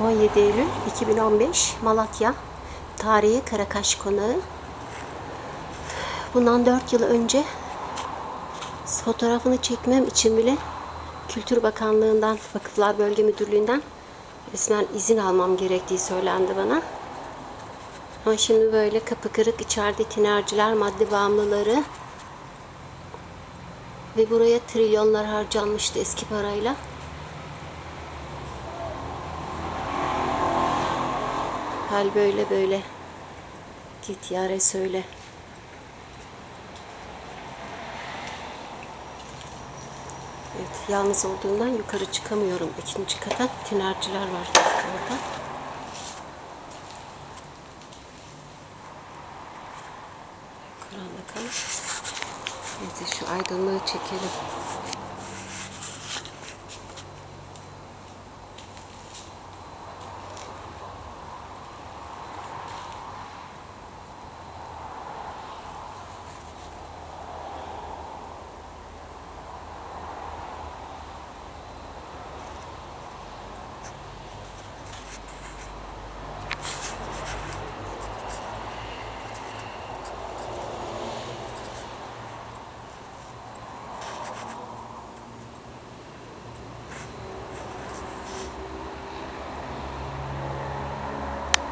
17 Eylül 2015 Malatya Tarihi Karakaş Konağı. Bundan 4 yıl önce fotoğrafını çekmem için bile Kültür Bakanlığı'ndan, Vakıflar Bölge Müdürlüğü'nden resmen izin almam gerektiği söylendi bana. Ama şimdi böyle kapı kırık içeride tinerciler, madde bağımlıları ve buraya trilyonlar harcanmıştı eski parayla. Hal böyle böyle. Git yare söyle. Evet, yalnız olduğumdan yukarı çıkamıyorum. İkinci kata tinerciler var orada. Karanlık ama. Neyse şu aydınlığı çekelim.